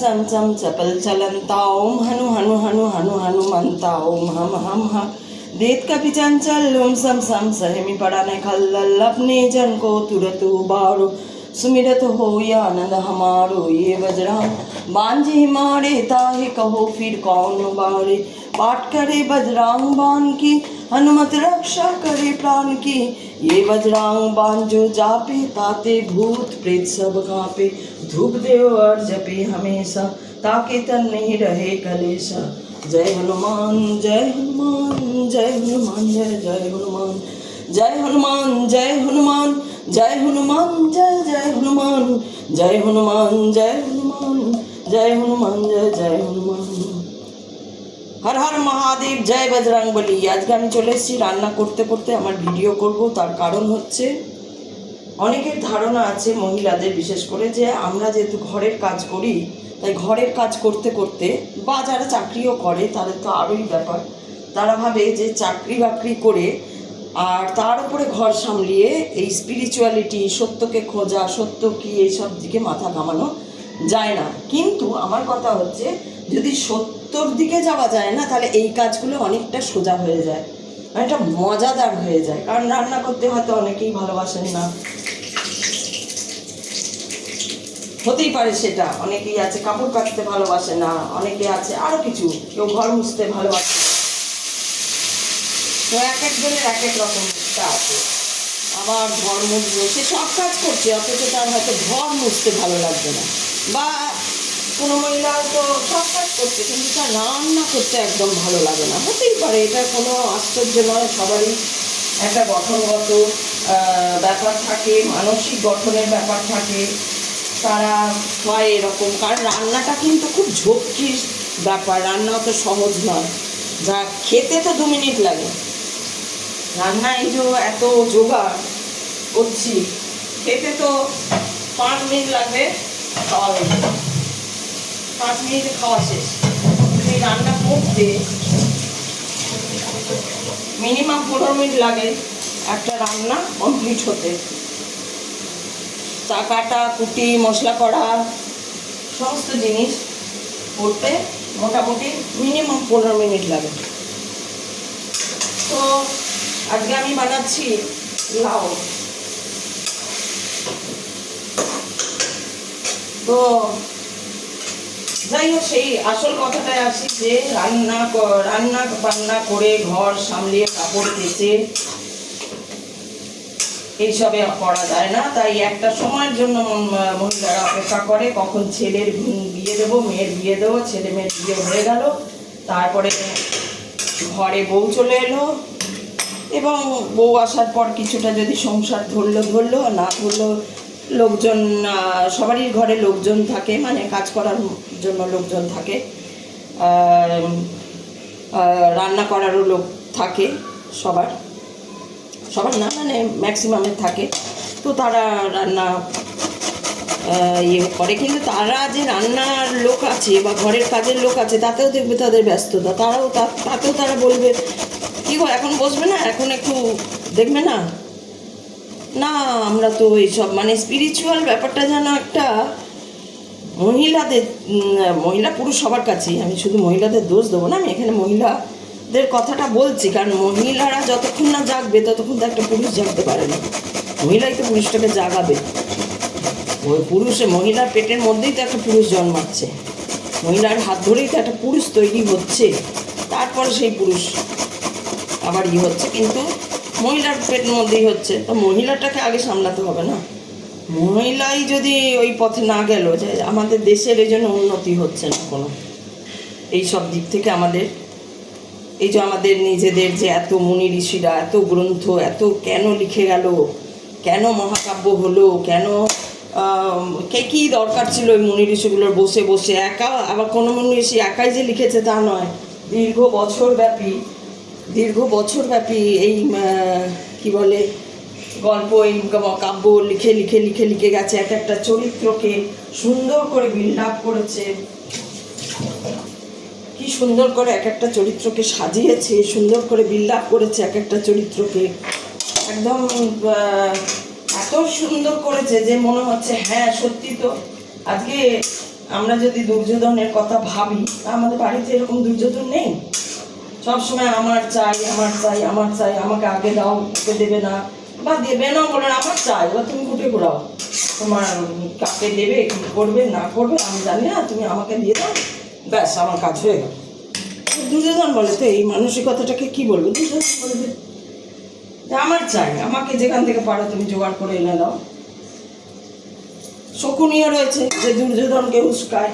चम चम चपल चलंता ओम हनु हनु हनु हनु हनुमंता ओम हम हम हम देत का भी चंचल ओम सम सम, सहमी पड़ा ने खल अपने जन को तुरतु उबारो। सुमिरत हो या आनंद हमारो, ये वज्रम बांझे मारे, ताहे कहो, फिर कौन बारे पाठ करे बजरंग बान की, हनुमत रक्षा करे प्राण की। ये बजरंग बान जो जापे, ताते भूत प्रेत सब कांपे। धूप देव और जपे हमेशा, ताके तन नहीं रहे कलेशा। जय हनुमान जय हनुमान जय हनुमान, जय जय हनुमान। जय हनुमान जय हनुमान जय हनुमान, जय जय हनुमान। जय हनुमान जय हनुमान जय हनुमान, जय जय हनुमान। হর হর মহাদেব, জয় বজরং বলি আজকে আমি চলে এসেছি রান্না করতে করতে আমার ভিডিও করব। তার কারণ হচ্ছে, অনেকের ধারণা আছে মহিলাদের, বিশেষ করে যে আমরা যেহেতু ঘরের কাজ করি, তাই ঘরের কাজ করতে করতে বা যারা চাকরিও করে, তাদের তো আরোই ব্যাপার। তারা ভাবে যে চাকরি বাকরি করে আর তার উপরে ঘর সামলিয়ে এই স্পিরিচুয়ালিটি সত্যকে খোঁজা, সত্য কি, এইসব দিকে মাথা ঘামানো যায় না। কিন্তু আমার কথা হচ্ছে, যদি সত্যর দিকে যাওয়া যায় না, তাহলে এই কাজগুলো অনেকটা সোজা হয়ে যায়। অনেকটা মজাদার হয়ে যায়। কারণ রান্না করতে হয়তো অনেকেই ভালোবাসেন না। হতেই পারে সেটা। অনেকেই আছে কাপড় কাচতে ভালোবাসে না, অনেকে আছে আরও কিছু। কেউ ঘর মুছতে ভালোবাসে না। তো এক একজনের এক এক রকম আছে। আবার ঘর মুছবে, সে সব কাজ করছে, অথচ তার হয়তো ঘর মুছতে ভালো লাগবে না। বা কোনো মহিলা তো সব কাজ করছে, কিন্তু তার রান্না করতে একদম ভালো লাগে না। হতেই পারে, এটা কোনো আশ্চর্য নয়, সবারই একটা গঠনগত ব্যাপার থাকে, মানসিক গঠনের ব্যাপার থাকে। তারা হয় এরকম, কারণ রান্নাটা কিন্তু খুব ঝক্কির ব্যাপার রান্না অত সহজ নয়। যা খেতে তো দু মিনিট লাগে। রান্না এই যে এত জোগাড় করছি, খেতে তো পাঁচ মিনিট লাগবে। খাওয়া। পাঁচ মিনিটে খাওয়া শেষ। এই রান্না করতে মিনিমাম পনেরো মিনিট লাগে একটা রান্না কমপ্লিট হতে। চা কাটা, কুটি, মশলা করা, সমস্ত জিনিস করতে মোটামুটি মিনিমাম পনেরো মিনিট লাগে। তো আজকে আমি বানাচ্ছি লাউ। তো যাই হোক, সেই আসল কথাটায় আসি যে রান্না রান্না বান্না করে ঘর সামলিয়ে কাপড় কেচে এইসবে করা যায় না। তাই একটা সময়ের জন্য মহিলারা অপেক্ষা করে, কখন ছেলের বিয়ে দেবো, মেয়ের বিয়ে দেবো, ছেলে মেয়ের বিয়ে হয়ে গেল, তারপরে ঘরে বউ চলে এলো এবং বউ আসার পর কিছুটা যদি সংসার ধরলো ধরলো, না ধরলো লোকজন সবারই ঘরে লোকজন থাকে মানে কাজ করার জন্য লোকজন থাকে। রান্না করারও লোক থাকে সবার। সবার না মানে ম্যাক্সিমামের থাকে। তো তারা রান্না ইয়ে করে। কিন্তু তারা যে রান্নার লোক আছে বা ঘরের কাজের লোক আছে, তাতেও দেখবে তাদের ব্যস্ততা। তারাও তাতেও তারা বলবে, কি এখন বসবে না? এখন একটু দেখবে না? না, আমরা তো এইসব মানে স্পিরিচুয়াল ব্যাপারটা যেন একটা মহিলাদের মহিলা পুরুষ সবার কাছেই। আমি শুধু মহিলাদের দোষ দেবো না, আমি এখানে মহিলাদের কথাটা বলছি, কারণ মহিলারা যতক্ষণ না জাগবে, ততক্ষণ তো একটা পুরুষ জাগতে পারে না। মহিলাই তো পুরুষটাকে জাগাবে। ওই পুরুষে, মহিলার পেটের মধ্যেই তো একটা পুরুষ জন্মাচ্ছে। মহিলার হাত ধরেই তো একটা পুরুষ তৈরি হচ্ছে। তারপরে সেই পুরুষ আবার ই হচ্ছে, কিন্তু মহিলার পেটের মধ্যেই হচ্ছে। তো মহিলাটাকে আগে সামলাতে হবে না। মহিলাই যদি ওই পথে না গেল, যে আমাদের দেশের এই জন্য উন্নতি হচ্ছে না কোনো, এই সব দিক থেকে আমাদের, এই যে আমাদের নিজেদের যে এত মুনি ঋষিরা, এত গ্রন্থ, এত কেন লিখে গেল, কেন মহাকাব্য হলো, কেন কে কী দরকার ছিল ওই মুনি ঋষিগুলোর বসে বসে, একা, আবার কোনো মুনি ঋষি একাই যে লিখেছে তা নয়। দীর্ঘ বছর ব্যাপী দীর্ঘ বছর ব্যাপী এই কি বলে, গল্প, এই কাব্য লিখে লিখে লিখে লিখে গেছে। এক একটা চরিত্রকে সুন্দর করে বিল্ড আপ করেছে। কি সুন্দর করে এক একটা চরিত্রকে সাজিয়েছে, সুন্দর করে বিল্ড আপ করেছে এক একটা চরিত্রকে। একদম এত সুন্দর করেছে যে মনে হচ্ছে হ্যাঁ সত্যি তো। আজকে আমরা যদি দুর্যোধনের কথা ভাবি আমাদের বাড়িতে এরকম দুর্যোধন নেই? সবসময় আমার চাই আমার চাই আমার চাই, আমাকে আগে দাও, ওকে দেবে না। বা দেবে না বলে আমার চাই, বা তুমি ঘুটে ঘুরাও। তোমার কাকে দেবে, কি করবে, না করবে, আমি জানি না, তুমি আমাকে দিয়ে দাও। ব্যাস, আমার কাজ হয়ে গেল। দুর্যোধন বলে তো, এই মানসিকতাটাকে কী বলব? দুর্যোধন বলবে আমার চাই, আমাকে যেখান থেকে পারো তুমি জোগাড় করে এনে দাও। শকুনিও রয়েছে যে দুর্যোধনকে উস্কায়।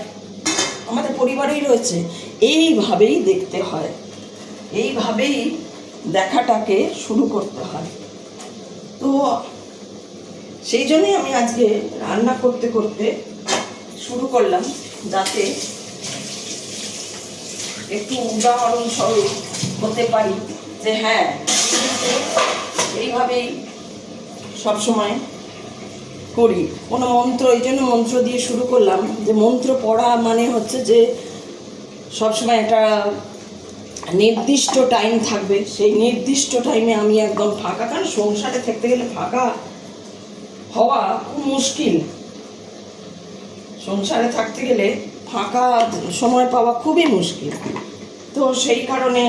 আমাদের পরিবারেই রয়েছে, এইভাবেই দেখতে হয়। এইভাবেই দেখাটাকে শুরু করতে হয়। তো সেই জন্যই আমি আজকে রান্না করতে করতে শুরু করলাম, যাতে একটু উদাহরণস্বরূপ হতে পারি যে হ্যাঁ এইভাবেই সবসময় করি। কোনো মন্ত্র, এই জন্য মন্ত্র দিয়ে শুরু করলাম যে মন্ত্র পড়া মানে হচ্ছে যে সবসময় একটা নির্দিষ্ট টাইম থাকবে, সেই নির্দিষ্ট টাইমে আমি একদম ফাঁকা, কারণ সংসারে থাকতে গেলে ফাঁকা হওয়া খুব মুশকিল। সংসারে থাকতে গেলে ফাঁকা সময় পাওয়া খুবই মুশকিল। তো সেই কারণে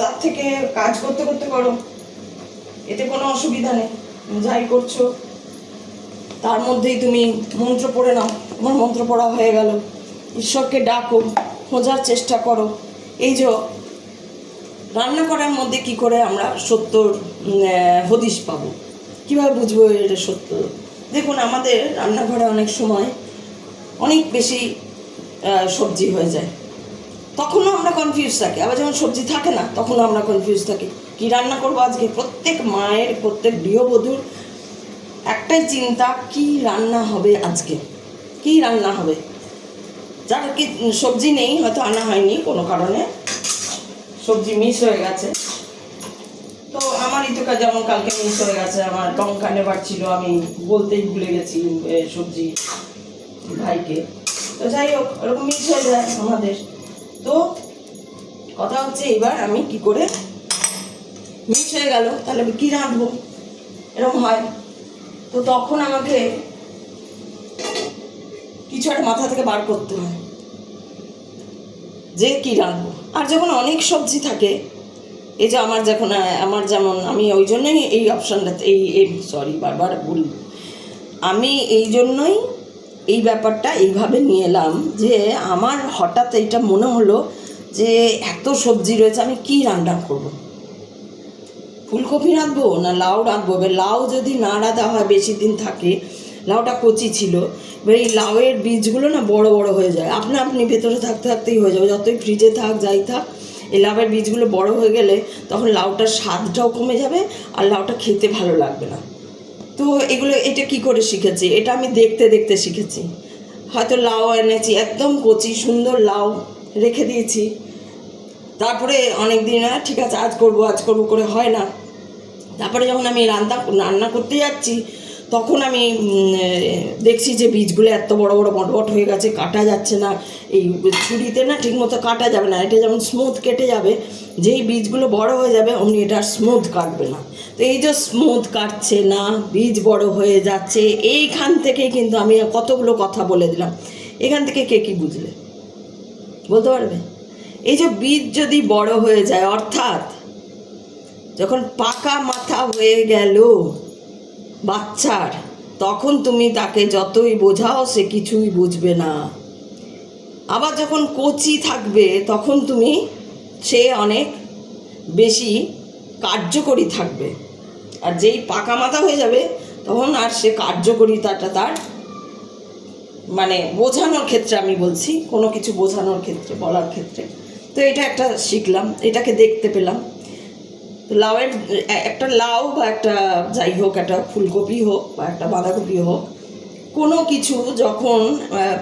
তার থেকে কাজ করতে করতে করো, এতে কোনো অসুবিধা নেই যাই করছ। তার মধ্যেই তুমি মন্ত্র পড়ে নাও, তোমার মন্ত্র পড়া হয়ে গেল। ঈশ্বরকে ডাকো। খোঁজার চেষ্টা করো। এই যে রান্না করার মধ্যে কি করে আমরা সত্যর হদিশ পাবো? কীভাবে বুঝব এটা সত্য? দেখুন, আমাদের রান্নাঘরে অনেক সময় অনেক বেশি সবজি হয়ে যায়। তখনও আমরা কনফিউজ থাকি। আবার যখন সবজি থাকে না, তখনও আমরা কনফিউজ থাকি। কি রান্না করব আজকে? প্রত্যেক মায়ের, প্রত্যেক গৃহবধূর একটাই চিন্তা, কি রান্না হবে আজকে? কি রান্না হবে? যার কি, সবজি নেই, হয়তো আনা হয়নি কোনো কারণে। সবজি মিস হয়ে গেছে। তো আমারই তো কাজ যেমন কালকে মিস হয়ে গেছে, আমার লঙ্কা নেবার ছিল, আমি বলতেই ভুলে গেছি সবজি ভাইকে। তো যাই হোক, ওরকম মিস হয়ে যায় আমাদের। তো কথা হচ্ছে এবার আমি কি করে মিস হয়ে গেল, তাহলে কী রাঁধবো? এরকম হয়। তো তখন আমাকে কিছু একটা মাথা থেকে বার করতে হয়। যে কী রাঁধবো? আর যখন অনেক সবজি থাকে, এই যে আমার যখন, আমার যেমন, আমি ওই জন্যই এই অপশানটাতে এই এই সরি বারবার ভুল আমি এই জন্যই এই ব্যাপারটা এইভাবে নিয়ে এলাম যে আমার হঠাৎ এইটা মনে হলো যে এত সবজি রয়েছে, আমি কি রান্না করব? ফুলকপি রাঁধবো না লাউ রাঁধবো? লাউ যদি না রাঁধা হয়, বেশি দিন থাকে লাউটা কচি ছিল। এবার এই লাউয়ের বীজগুলো না বড় বড় হয়ে যায়। আপনা আপনি ভেতরে থাকতে থাকতেই হয়ে যাবে। যতই ফ্রিজে থাক যাই থাক এই লাউয়ের বীজগুলো বড় হয়ে গেলে তখন লাউটার স্বাদটাও কমে যাবে আর লাউটা খেতে ভালো লাগবে না। তো এগুলো এটা কি করে শিখেছি? এটা আমি দেখতে দেখতে শিখেছি। হয়তো লাউ এনেছি একদম কচি সুন্দর লাউ রেখে দিয়েছি। তারপরে অনেক দিন "হ্যাঁ, ঠিক আছে আজ করব আজ করব করে হয় না। তারপরে যখন আমি রান্না রান্না করতে যাচ্ছি তখন আমি দেখছি যে বীজগুলো এত বড় বড় বটবট হয়ে গেছে, কাটা যাচ্ছে না। এই ছুরিতে না ঠিকমতো কাটা যাবে না, এটা যেমন স্মুথ কেটে যাবে, যেই বীজগুলো বড় হয়ে যাবে, অমনি এটা স্মুথ কাটবে না। তো এই যে স্মুথ কাটছে না, বীজ বড় হয়ে যাচ্ছে, এইখান থেকেই কিন্তু আমি কতগুলো কথা বলে দিলাম। এখান থেকে কে কী বুঝলে? বলতে পারবে? এই যে বীজ যদি বড় হয়ে যায়, অর্থাৎ যখন পাকা মাথা হয়ে গেল বাচ্চার, তখন তুমি তাকে যতই বোঝাও, সে কিছুই বুঝবে না। আবার যখন কচি থাকবে, তখন তুমি সে অনেক বেশি কার্যকরী থাকবে। আর যেই পাকা মাথা হয়ে যাবে, তখন আর সে কার্যকরিতাটা তার মানে বোঝানোর ক্ষেত্রে আমি বলছি, কোনো কিছু বোঝানোর ক্ষেত্রে, বলার ক্ষেত্রে। তো এটা একটা শিখলাম, এটাকে দেখতে পেলাম। লাউয়ের একটা লাউ বা একটা যাই হোক, একটা ফুলকপি হোক বা একটা বাঁধাকপি হোক, কোনো কিছু যখন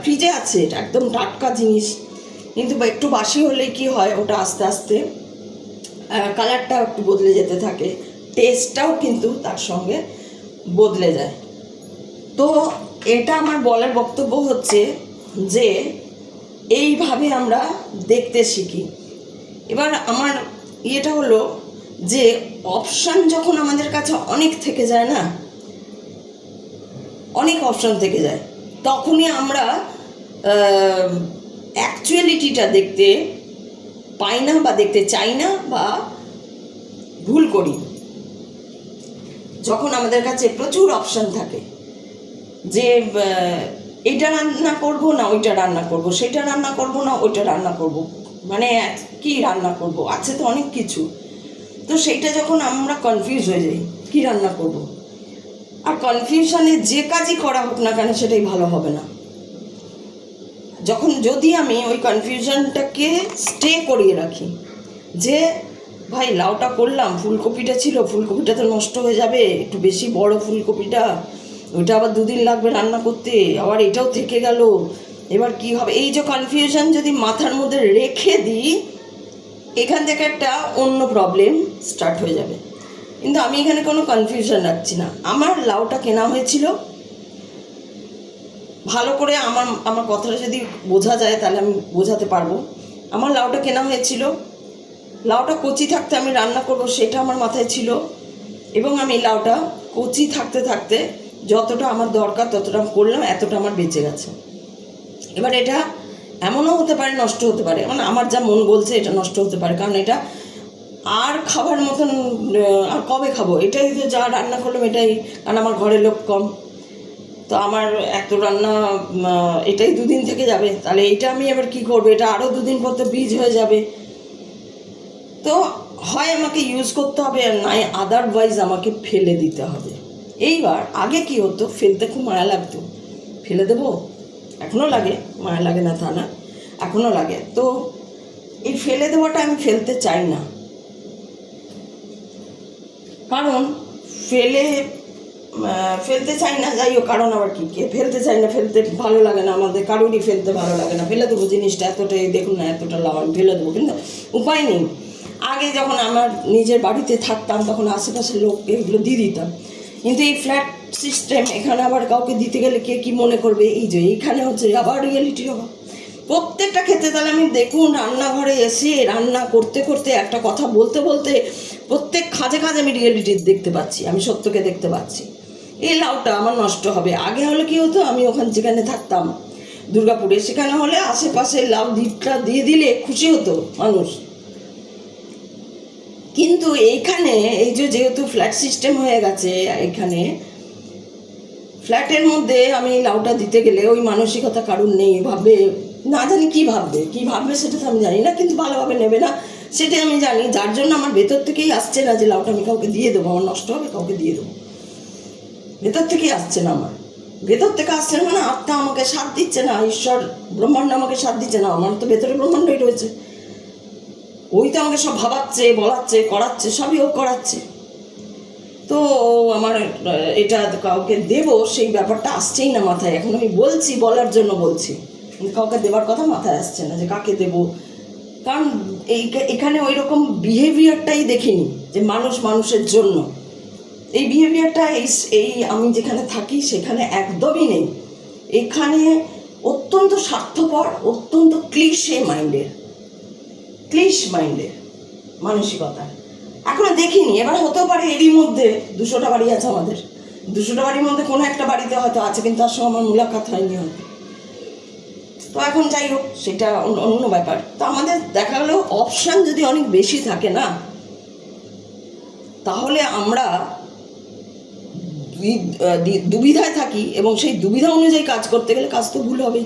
ফ্রিজে আছে, এটা একদম টাটকা জিনিস, কিন্তু একটু বাসি হলে কি হয়, ওটা আস্তে আস্তে কালারটাও একটু বদলে যেতে থাকে টেস্টটাও কিন্তু তার সঙ্গে বদলে যায়। তো এটা আমার বলার বক্তব্য হচ্ছে যে, এইভাবে আমরা দেখতে শিখি। এবার আমার ইয়েটা হলো যে অপশান যখন আমাদের কাছে অনেক থেকে যায় না, অনেক অপশান থেকে যায়, তখনই আমরা অ্যাকচুয়ালিটিটা দেখতে পাই না বা দেখতে চাই না বা ভুল করি। যখন আমাদের কাছে প্রচুর অপশান থাকে যে এটা রান্না করব না ওইটা রান্না করব, সেটা রান্না করব না ওইটা রান্না করব মানে কি রান্না করব, আছে তো অনেক কিছু। তো সেইটা যখন আমরা কনফিউজ হয়ে যাই, কি রান্না করব? আর কনফিউশনে যে কাজই করা হোক না কেন সেটাই ভালো হবে না। যখন যদি আমি ওই কনফিউশনটাকে স্টে করিয়ে রাখি, যে ভাই লাউটা করলাম, ফুলকপিটা ছিল, ফুলকপিটা তো নষ্ট হয়ে যাবে, একটু বেশি বড় ফুলকপিটা ওইটা আবার দুদিন লাগবে রান্না করতে, আবার এটাও থেকে গেল, এবার কি হবে? এই যে কনফিউশন যদি মাথার মধ্যে রেখে দিই এখান থেকে একটা অন্য প্রবলেম স্টার্ট হয়ে যাবে। কিন্তু আমি এখানে কোনো কনফিউশন রাখছি না। আমার লাউটা কেনা হয়েছিল। ভালো করে আমার আমার কথাটা যদি বোঝা যায় তাহলে আমি বোঝাতে পারব। আমার লাউটা কেনা হয়েছিল। লাউটা কচি থাকতে আমি রান্না করব সেটা আমার মাথায় ছিল। এবং আমি লাউটা কচি থাকতে থাকতে যতটা আমার দরকার ততটা করলাম, এতটা আমার বেঁচে গেছে। এবার এটা এমনও হতে পারে নষ্ট হতে পারে। মানে আমার যা মন বলছে এটা নষ্ট হতে পারে। কারণ এটা আর খাবার মতন আর কবে খাব? এটাই তো যা রান্না করলাম এটাই। কারণ আমার ঘরে লোক কম। তো আমার এত রান্না এটাই দুদিন থেকে যাবে। তাহলে এটা আমি এবার কি করব? এটা আরও দুদিন পর তো বীজ হয়ে যাবে। তো হয় আমাকে ইউজ করতে হবে আর নাই আদারওয়াইজ আমাকে ফেলে দিতে হবে। এইবার আগে কি হতো? ফেলতে খুব মায়া লাগতো। ফেলে দেবো? এখনও লাগে মায়া লাগে না তা না, এখনও লাগে। তো এই ফেলে দেওয়াটা আমি ফেলতে চাই না। কারণ ফেলে ফেলতে চাই না, যাই হোক, কারণ আবার কি, কে ফেলতে চাই না, ফেলতে ভালো লাগে না আমাদের, কারোরই ফেলতে ভালো লাগে না। ফেলে দেবো জিনিসটা, এতটাই দেখুন না, এতটা লাভ, আমি ফেলে দেবো, কিন্তু উপায় নেই। আগে যখন আমার নিজের বাড়িতে থাকতাম, তখন আশেপাশের লোককে এগুলো দিয়ে দিতাম। কিন্তু এই ফ্ল্যাট সিস্টেম এখানে আবার কাউকে দিতে গেলে কে কি মনে করবে? এই যে এইখানে হচ্ছে আবার রিয়েলিটি হবে। প্রত্যেকটা ক্ষেত্রে তাহলে আমি দেখুন, রান্নাঘরে এসে রান্না করতে করতে একটা কথা বলতে বলতে প্রত্যেক খাজে খাজে আমি রিয়েলিটি দেখতে পাচ্ছি, আমি সত্যকে দেখতে পাচ্ছি। এই লাউটা আমার নষ্ট হবে। আগে হলে কি হতো? আমি ওখান যেখানে থাকতাম, দুর্গাপুরে, সেখানে হলে আশেপাশে লাউ দ্বীপটা দিয়ে দিলে খুশি হতো মানুষ। কিন্তু এইখানে, এই যে যেহেতু ফ্ল্যাট সিস্টেম হয়ে গেছে এখানে ফ্ল্যাটের মধ্যে আমি লাউটা দিতে গেলে ওই মানসিকতা কারণ নেই, ভাববে, না জানি কী ভাববে কী ভাববে সেটা তো আমি জানি না, কিন্তু ভালোভাবে নেবে না, সেটাই আমি জানি, যার জন্য আমার ভেতর থেকেই আসছে না যে লাউটা আমি কাউকে দিয়ে দেবো, আমার নষ্ট হবে, কাউকে দিয়ে দেবো। ভেতর থেকেই আসছে না আমার। ভেতর থেকে আসছে না মানে আত্মা আমাকে সাথ দিচ্ছে না, ঈশ্বর ব্রহ্মাণ্ড আমাকে সাথ দিচ্ছে না, আমার তো ভেতরে ব্রহ্মাণ্ডই রয়েছে। ওই তো আমাকে সব ভাবাচ্ছে, বলাচ্ছে, করাচ্ছে, সবই ও করাচ্ছে। তো আমার এটা কাউকে দেব, সেই ব্যাপারটা আসছেই না মাথায়। এখন আমি বলছি, বলার জন্য বলছি। কাউকে দেওয়ার কথা মাথায় আসছে না যে কাকে দেব। কারণ এই, এখানে ওই রকম বিহেভিয়ারটাই দেখিনি, যে মানুষ মানুষের জন্য। এই বিহেভিয়ারটা এই এই আমি যেখানে থাকি, সেখানে একদমই নেই। এখানে অত্যন্ত স্বার্থপর, অত্যন্ত ক্লিশে মাইন্ডের ক্লিশ মাইন্ডের মানসিকতা। এখনও দেখিনি এবার হতেও পারে এরই মধ্যে দুশোটা বাড়ি আছে আমাদের। দুশোটা বাড়ির মধ্যে কোনো একটা বাড়িতে হয়তো আছে, কিন্তু তার সঙ্গে আমার মুলাকাত হয়নি হয়তো। তো এখন যাই হোক, সেটা অন্য- ব্যাপার। তো আমাদের দেখা গেলো অপশান যদি অনেক বেশি থাকে না, তাহলে আমরা দুবিধায় থাকি এবং সেই দুবিধা অনুযায়ী কাজ করতে গেলে কাজ তো ভুল হবে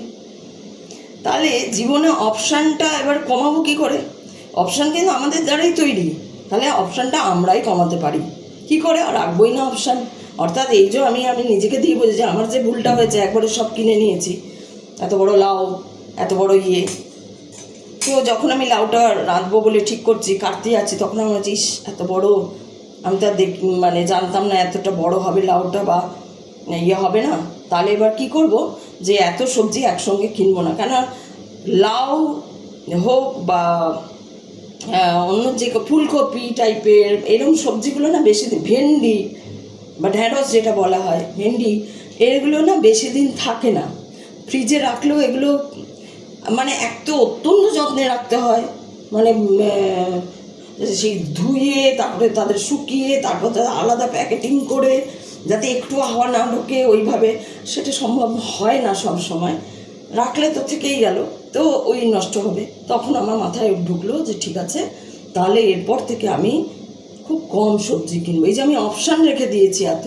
তাহলে জীবনে অপশানটা এবার কমাবো কি করে? অপশান কিন্তু আমাদের দ্বারাই তৈরি। তাহলে অপশানটা আমরাই কমাতে পারি। কি করে? রাখবোই না অপশান অর্থাৎ এই যে আমি আমি নিজেকে দিয়ে বলছি যে আমার যে ভুলটা হয়েছে একবারে সব কিনে নিয়েছি। এত বড় লাউ এত বড় ইয়ে। তো যখন আমি লাউটা রাঁধবো বলে ঠিক করছি কাটতে যাচ্ছি তখন আমি বলছি "ইস, এত বড়। আমি তো দেখ মানে জানতাম না এতটা বড় হবে লাউটা বা ইয়ে হবে না। তাহলে এবার কি করব? যে এত সবজি একসঙ্গে কিনবো না। কেন লাউ হোক বা অন্য যে ফুলকপি টাইপের এরকম সবজিগুলো না বেশি দিন, ভেন্ডি বা ঢ্যাঁড়স যেটা বলা হয়, ভেন্ডি, এগুলো না বেশি দিন থাকে না। ফ্রিজে রাখলেও এগুলো মানে এক তো অত্যন্ত যত্নে রাখতে হয় মানে সেই ধুয়ে, তারপরে তাদের শুকিয়ে, তারপর তাদের আলাদা প্যাকেটিং করে, যাতে একটু হাওয়া না ঢোকে, ওইভাবে, সেটা সম্ভব হয় না সব সময় রাখলে তো থেকেই গেল। তো ওই নষ্ট হবে। তখন আমার মাথায় ঢুকলো যে ঠিক আছে, তাহলে এরপর থেকে আমি খুব কম সবজি কিনবো। এই যে আমি অপশান রেখে দিয়েছি এত,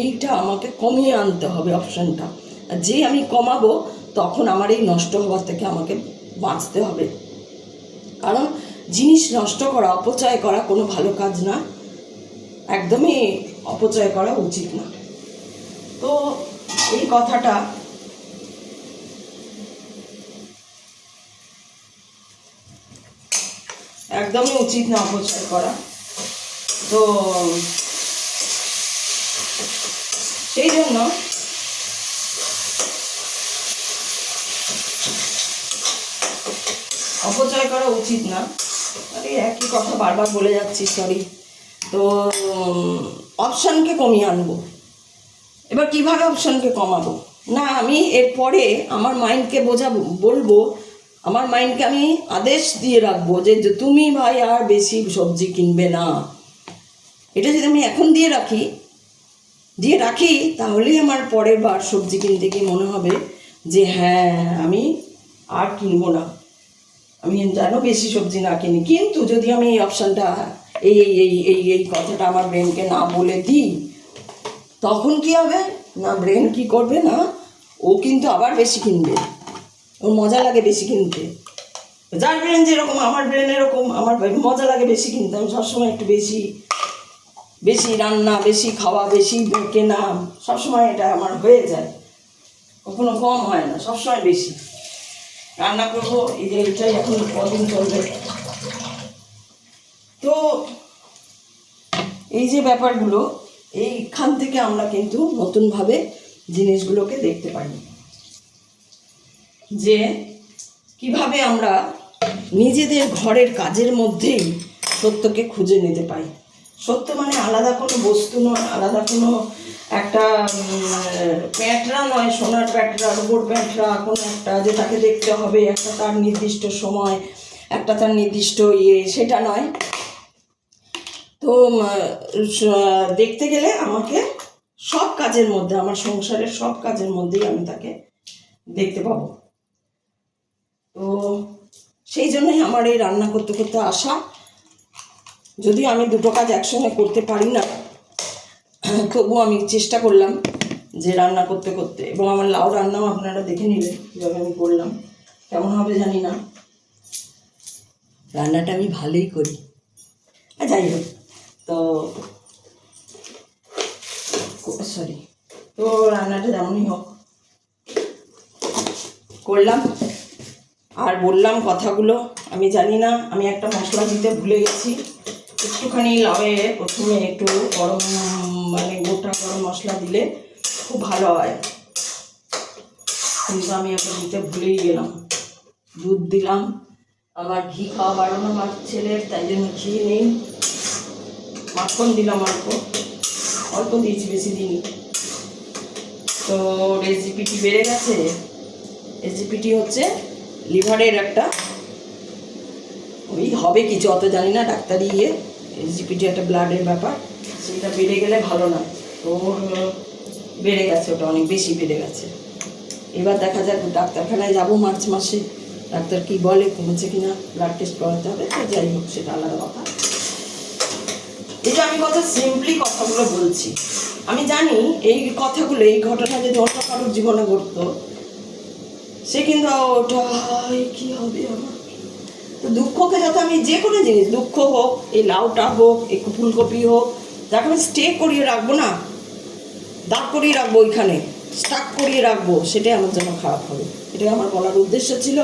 এইটা আমাকে কমিয়ে আনতে হবে অপশানটা। যে আমি কমাবো, তখন আমার এই নষ্ট হওয়ার থেকে আমাকে বাঁচতে হবে। কারণ জিনিস নষ্ট করা, অপচয় করা কোনো ভালো কাজ না। একদমই অপচয় করা উচিত না। তো এই কথাটা একদমই উচিত না অপচয় করা। তো, সেই জন্য অপচয় করা উচিত না। আরে, একই কথা বারবার বলে যাচ্ছি সরি তো অপশানকে কমিয়ে আনব। এবার কীভাবে অপশানকে কমাবো? না, আমি এরপরে আমার মাইন্ডকে বোঝাবো, বলব আমার মাইন্ডকে আমি আদেশ দিয়ে রাখব যে তুমি ভাই আর বেশি সবজি কিনবে না। এটা যদি আমি এখন দিয়ে রাখি দিয়ে রাখি, তাহলেই আমার পরের বার সবজি কিনতে গিয়ে মনে হবে যে হ্যাঁ আমি আর কিনবো না। আমি যেন বেশি সবজি না কিনি। কিন্তু যদি আমি এই অপশানটা, এই এই এই এই এই কথাটা আমার ব্রেনকে না বলে দিই, তখন কি হবে? না, ব্রেন কি করবে না? ও কিন্তু আবার বেশি কিনবে। ওর মজা লাগে বেশি কিনতে। যার ব্রেন যেরকম, আমার ব্রেন এরকম, আমার মজা লাগে বেশি কিনতে। আমি সবসময় একটু বেশি বেশি রান্না, বেশি খাওয়া, বেশি কেনা, সবসময় এটা আমার হয়ে যায়। কখনো কম হয় না, সবসময় বেশি। রান্না করব এই এটাই এখন কদিন চলবে। তো এই যে ব্যাপারগুলো, এইখান থেকে আমরা কিন্তু নতুনভাবে জিনিসগুলোকে দেখতে পারি। যে কীভাবে আমরা নিজেদের ঘরের কাজের মধ্যেই সত্যকে খুঁজে নিতে পাই। সত্য মানে আলাদা কোনো বস্তু নয়, আলাদা কোনো একটা প্যাঁটরা নয়, সোনার প্যাঁটরা রুবোর প্যাঁটরা, কোনো একটা যে তাকে দেখতে হবে, একটা তার নির্দিষ্ট সময়, একটা তার নির্দিষ্ট ইয়ে সেটা নয়। তো দেখতে গেলে আমাকে সব কাজের মধ্যে, আমার সংসারের সব কাজের মধ্যেই আমি তাকে দেখতে পাবো। তো সেই জন্যই আমার এই রান্না করতে করতে আসা যদি আমি দুটো কাজ একসঙ্গে করতে পারি না তবু আমি চেষ্টা করলাম যে রান্না করতে করতে। এবং আমার লাউ রান্নাও আপনারা দেখে নিলেন কীভাবে আমি করলাম। কেমন হবে জানি না। রান্নাটা আমি ভালোই করি। আর যাই হোক, তো সরি তো রান্নাটা যেমনই হোক, করলাম। আর বললাম কথাগুলো, আমি জানি না, আমি একটা মশলা দিতে ভুলে গেছি। একটুখানি লাউয়ে প্রথমে একটু গরম মানে গোটা গরম মশলা দিলে খুব ভালো হয়। কিন্তু আমি একটা দিতে ভুলেই গেলাম। দুধ দিলাম আমার ঘি খাওয়া বাড়ানো আমার ছেলের, তাই জন্য ঘি নেই। মাখন দিলাম অল্প অল্প দিয়েছি, বেশি দিইনি। তো রেসিপিটি বেড়ে গেছে? রেসিপিটি হচ্ছে লিভারের একটা ওই হবে কিছু, অত জানি না, ডাক্তারি ইয়ে রেসিপিটি একটা ব্লাডের ব্যাপার, সেটা বেড়ে গেলে ভালো না। তো, বেড়ে গেছে ওটা, অনেক বেশি বেড়ে গেছে। এবার দেখা যাক, ডাক্তারখানায় যাব মার্চ মাসে। ডাক্তার কি বলে কমেছে কি না ব্লাড টেস্ট করাতে হবে, তো যাই হোক, সেটা আলাদা কথা। এটা আমি কথা সিম্পলি কথাগুলো বলছি। আমি জানি এই কথাগুলো, এই ঘটনা যদি অন্য কারোর জীবনে ঘটতো সে কিন্তু কি হবে আমার? দুঃখকে যাতে আমি যে কোনো জিনিস, দুঃখ হোক, এই লাউটা হোক, এই ফুলকপি হোক, যাকে আমি স্টে করিয়ে রাখব না, দাগ করিয়ে রাখব ওইখানে স্টাক করিয়ে রাখব, সেটাই আমার জন্য খারাপ হবে। এটাই আমার বলার উদ্দেশ্য ছিল।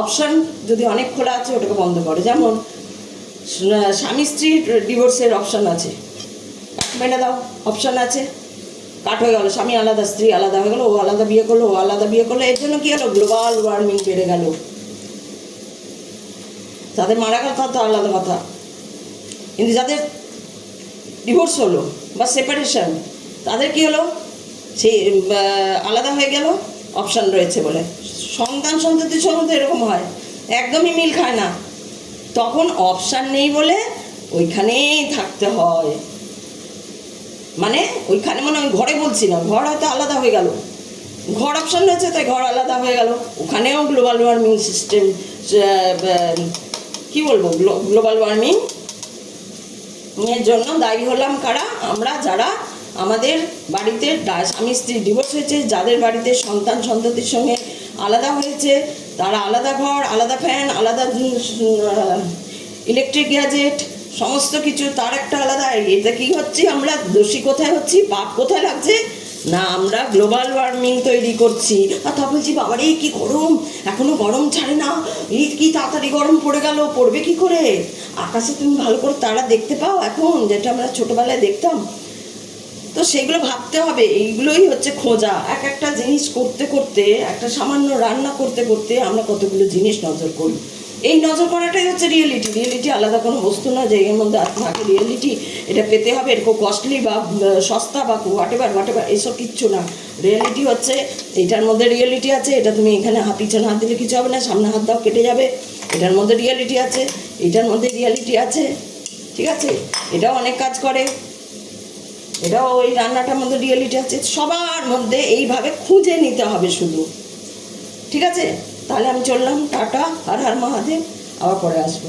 অপশান যদি অনেক খোলা আছে, ওটাকে বন্ধ করে। যেমন স্বামী স্ত্রীর ডিভোর্সের অপশান আছে। মেনে দাও অপশান আছে। কাট হয়ে গেলো স্বামী আলাদা, স্ত্রী আলাদা হয়ে গেলো, ও আলাদা বিয়ে করল, ও আলাদা বিয়ে করল, এর জন্য কী হলো? গ্লোবাল ওয়ার্মিং বেড়ে গেল। তাদের মারা গেল, তার তো আলাদা কথা। কিন্তু যাদের ডিভোর্স হলো বা সেপারেশন তাদের কি হলো? সেই আলাদা হয়ে গেল অপশান রয়েছে বলে। সন্তান সন্ততির সঙ্গে তো এরকম হয়। একদমই মিল খায় না। তখন অপশান নেই বলে ওইখানেই থাকতে হয়। মানে ওইখানে মানে আমি ঘরে বলছি না, ঘর হয়তো আলাদা হয়ে গেল। ঘর অপশান রয়েছে, তাই ঘর আলাদা হয়ে গেল। ওখানেও গ্লোবাল ওয়ার্মিং সিস্টেম কি বলব গ্লোবাল ওয়ার্মিং এর জন্য দায়ী হলাম কারা? আমরা যারা আমাদের বাড়িতে স্বামী স্ত্রী ডিভোর্স হয়েছে, যাদের বাড়িতে সন্তান সন্ততির সঙ্গে আলাদা হয়েছে, তারা আলাদা ঘর, আলাদা ফ্যান আলাদা ইলেকট্রিক গ্যাজেট সমস্ত কিছু তার একটা আলাদা এটা কি হচ্ছে? আমরা দোষী কোথায় হচ্ছি? পাপ কোথায় লাগছে? না, আমরা গ্লোবাল ওয়ার্মিং তৈরি করছি। আর তা বলছি, বাবারে, কি গরম? এখনও গরম ছাড়ে না। এই কি তাড়াতাড়ি গরম পড়ে গেল? পড়বে কি করে? আকাশে তুমি ভালো করে তারা দেখতে পাও এখন, যেটা আমরা ছোটবেলায় দেখতাম? তো সেগুলো ভাবতে হবে। এইগুলোই হচ্ছে খোঁজা। এক একটা জিনিস করতে করতে, একটা সামান্য রান্না করতে করতে আমরা কতগুলো জিনিস নজর করি। এই নজর করাটাই হচ্ছে রিয়েলিটি রিয়েলিটি আলাদা কোনো বস্তু না যে এর মধ্যে আর থাকে রিয়েলিটি এটা পেতে হবে এরকম কস্টলি বা সস্তা বা হোয়াট এভার হোয়াট এভার এসব কিচ্ছু না। রিয়েলিটি হচ্ছে, এটার মধ্যে রিয়েলিটি আছে, এটা তুমি এখানে হাত, পিছনে হাত দিলে কিছু হবে না, সামনে হাত দাও, কেটে যাবে। এটার মধ্যে রিয়েলিটি আছে, এটার মধ্যে রিয়েলিটি আছে, ঠিক আছে? এটাও অনেক কাজ করে। এটাও ওই রান্নাটার মধ্যে রিয়েলিটি আছে। সবার মধ্যে এইভাবে খুঁজে নিতে হবে শুধু। ঠিক আছে? তাহলে আমি চললাম টাটা আর হার মহাদেব আবার পরে আসব।